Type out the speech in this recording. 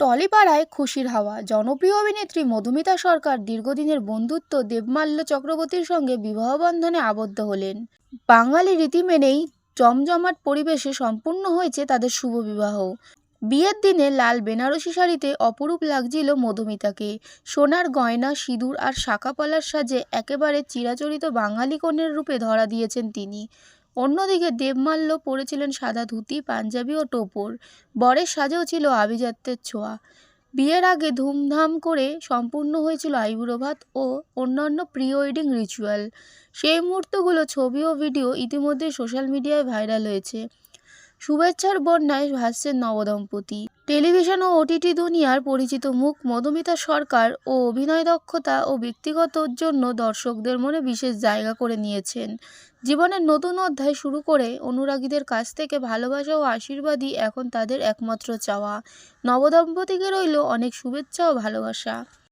টলিপাড়ায় খুশির হাওয়া। জনপ্রিয় অভিনেত্রী মধুমিতা সরকার দীর্ঘদিনের বন্ধুত্ব দেবমাল্য চক্রবর্তীর সঙ্গে বিবাহ বন্ধনে আবদ্ধ হলেন। বাঙালি রীতি মেনেই জমজমাট পরিবেশে সম্পূর্ণ হয়েছে তাদের শুভ বিবাহ। বিয়ের দিনে লাল বেনারসি শাড়িতে অপরূপ লাগছিল মধুমিতাকে। সোনার গয়না, সিঁদুর আর শাঁখাপলার সাজে একেবারে চিরাচরিত বাঙালি কনের রূপে ধরা দিয়েছেন তিনি। অন্যদিকে দেবমাল্য পরেছিলেন সাদা ধুতি, পাঞ্জাবি ও টোপর। বরের সাজেও ছিল আভিজাত্যের ছোঁয়া। বিয়ের আগে ধুমধাম করে সম্পূর্ণ হয়েছিল আইবুড়ো ভাত ও অন্যান্য প্রি ওয়েডিং রিচুয়াল। সেই মুহূর্তগুলো ছবি ও ভিডিও ইতিমধ্যে সোশ্যাল মিডিয়ায় ভাইরাল হয়েছে। শুভেচ্ছার বন্যায় ভাসছেন নবদম্পতি। টেলিভিশন ও ওটিটি দুনিয়ার পরিচিত মুখ মধুমিতা সরকার ও অভিনয় দক্ষতা ও ব্যক্তিগত জন্য দর্শকদের মনে বিশেষ জায়গা করে নিয়েছেন। জীবনের নতুন অধ্যায় শুরু করে অনুরাগীদের কাছ থেকে ভালোবাসা ও আশীর্বাদই এখন তাদের একমাত্র চাওয়া। নবদম্পতিকে রইল অনেক শুভেচ্ছা ও ভালোবাসা।